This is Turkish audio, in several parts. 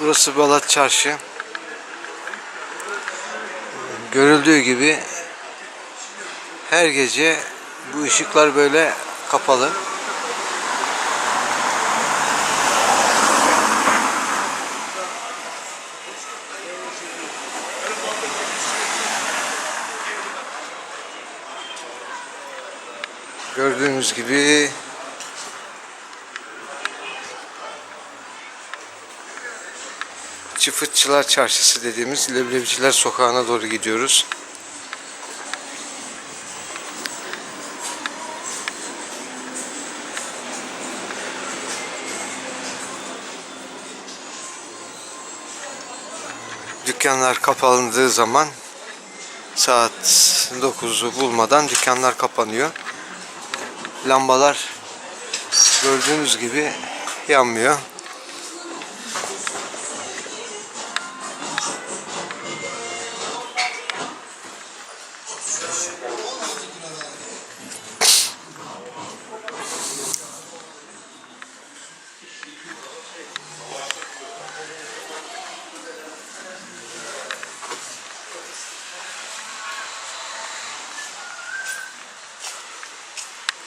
Burası Balat Çarşı. Görüldüğü gibi her gece bu ışıklar böyle kapalı. Gördüğünüz gibi Çıfıtçılar Çarşısı dediğimiz Leblebiciler Sokağı'na doğru gidiyoruz. Dükkanlar kapandığı zaman saat 9'u bulmadan dükkanlar kapanıyor. Lambalar gördüğünüz gibi yanmıyor.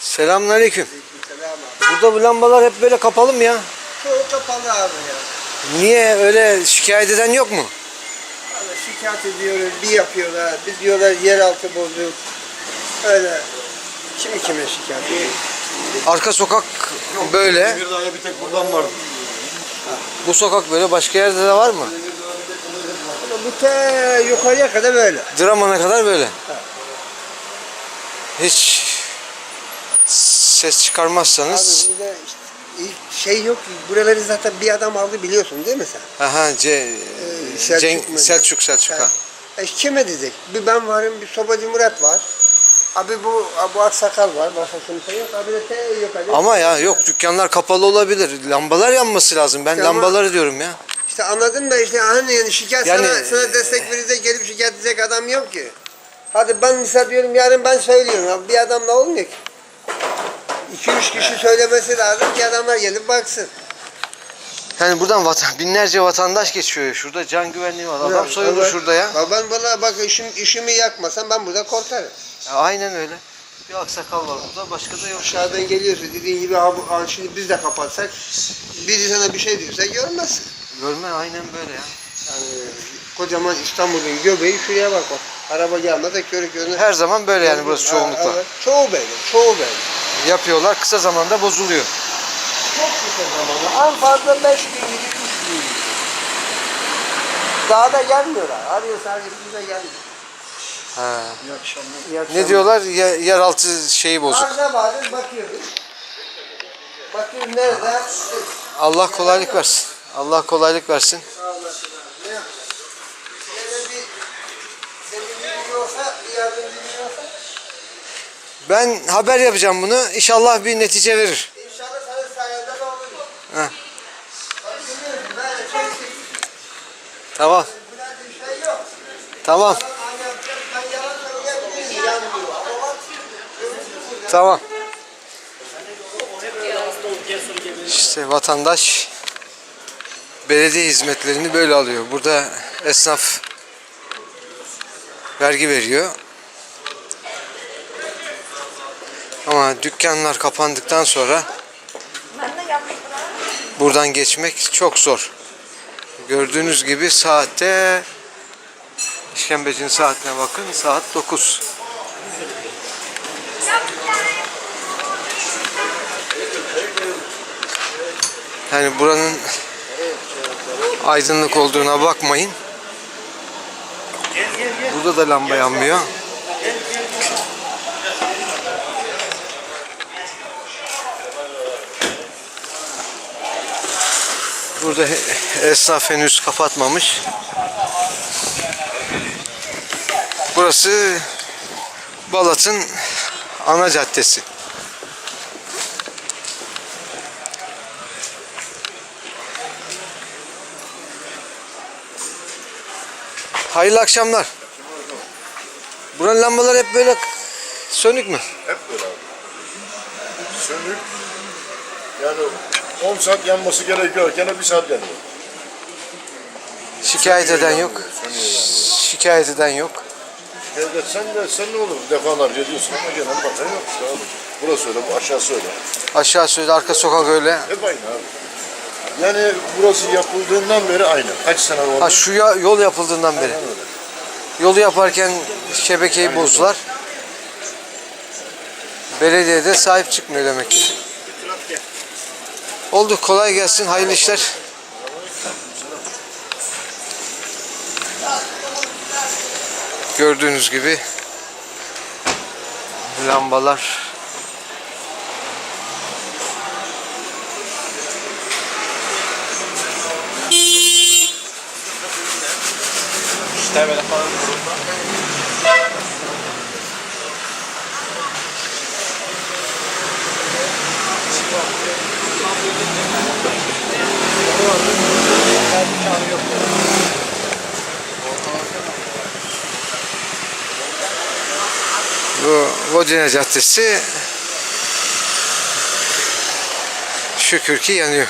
Selamünaleyküm. Burada bu lambalar hep böyle kapalı mı ya? Çoğu kapalı abi ya. Niye öyle şikayet eden yok mu? Abi şikayet ediyoruz, bir yapıyorlar, biz diyorlar yeraltı bozuk. Öyle. Kimi kime şikayet ediyor? Arka sokak böyle. Bir tane bir tek buradan var. Bu sokak böyle. Başka yerde de var mı? Bu te yukarıya kadar böyle. Draman'a kadar böyle. Hiç ses çıkarmazsanız Abi burada işte ilk şey yok ki, buraları zaten bir adam aldı biliyorsun değil mi sen? aha C, Selçuk Cenk-? Selçuk Selçuk ha. E, kime diyecek? Bir ben varım, bir sobacı Murat var. Abi bu bu aksakal var, başka kimse yok. Abi de te yukarı. Ama ya yok dükkanlar kapalı olabilir. Lambalar yanması lazım. Ben Ama- lambaları diyorum ya. İşte anladın da işte hani yani şikayet Yani- sana, sana destek verecek gelip şikayet edecek adam yok ki. Hadi ben misal diyorum yarın ben söylüyorum abi bir adamla olmuyor ki. 2-3 kişi söylemesi lazım ki adamlar gelip baksın. Yani buradan vatan, binlerce vatandaş geçiyor. Şurada can güvenliği var. Adam Ya, soyuldu evet. şurada ya. Ya Ben bana bak işim, işimi yakmasam ben burada korkarım. Ya Aynen öyle. Bir aksakal var burada. Başka da yok. Aşağıdan geliyorsun dediğin gibi ha, bu- ha, şimdi biz de kapatsak biri sana bir şey diyorsa görmezsin. Görme aynen böyle ya. Yani kocaman İstanbul'un göbeği şuraya bak bak. Araba gelmez körü körüne. Her zaman böyle yani burası çoğunlukla. evet. Çoğu böyle, çoğu böyle. Yapıyorlar kısa zamanda bozuluyor. Çok kısa zamanda. En fazla 5 gün gibi, 3 gün gibi. Daha da gelmiyorlar. Arıyor servisimize gelmiyor. Ha. İyi akşamlar. İyi akşamlar. Ne diyorlar? Ye- yeraltı şeyi bozuk. Arıza vardır bakıyoruz. Bakıyoruz nerede? Allah kolaylık versin. Allah kolaylık versin. Allah Allah. Ne bir bir yardımcı olsa Ben haber yapacağım bunu. İnşallah bir netice verir. inşallah senin sayende olur. Heh. Tamam. Tamam. Tamam. İşte vatandaş belediye hizmetlerini böyle alıyor. Burada esnaf vergi veriyor. Ama dükkanlar kapandıktan sonra buradan geçmek çok zor. Gördüğünüz gibi saatte işkembecinin saatine bakın saat 9. Yani buranın aydınlık olduğuna bakmayın. Burada da lamba yanmıyor. Burada esnaf henüz kapatmamış. Burası Balat'ın ana caddesi. Hayırlı akşamlar. Buranın lambalar hep böyle sönük mü? Hep böyle abi. Sönük. Yani 10 saat yanması gerekiyor. Gene bir saat yanıyor. Şikayet eden yok. Şikayet eden yok. Devlet sen de sen ne olur defalarca diyorsun ama gelen bakan yok işte abi. Burası öyle, bu aşağısı öyle. Aşağı söyle arka sokak öyle. Hep aynı abi. Yani burası yapıldığından beri aynı. Kaç sene oldu? Ha şu ya- yol yapıldığından beri. Aynen öyle. Yolu yaparken şebekeyi bozdular. Belediye de sahip çıkmıyor demek ki. Oldu kolay gelsin hayırlı işler. Gördüğünüz gibi lambalar bu Vodine Caddesi şükür ki yanıyor.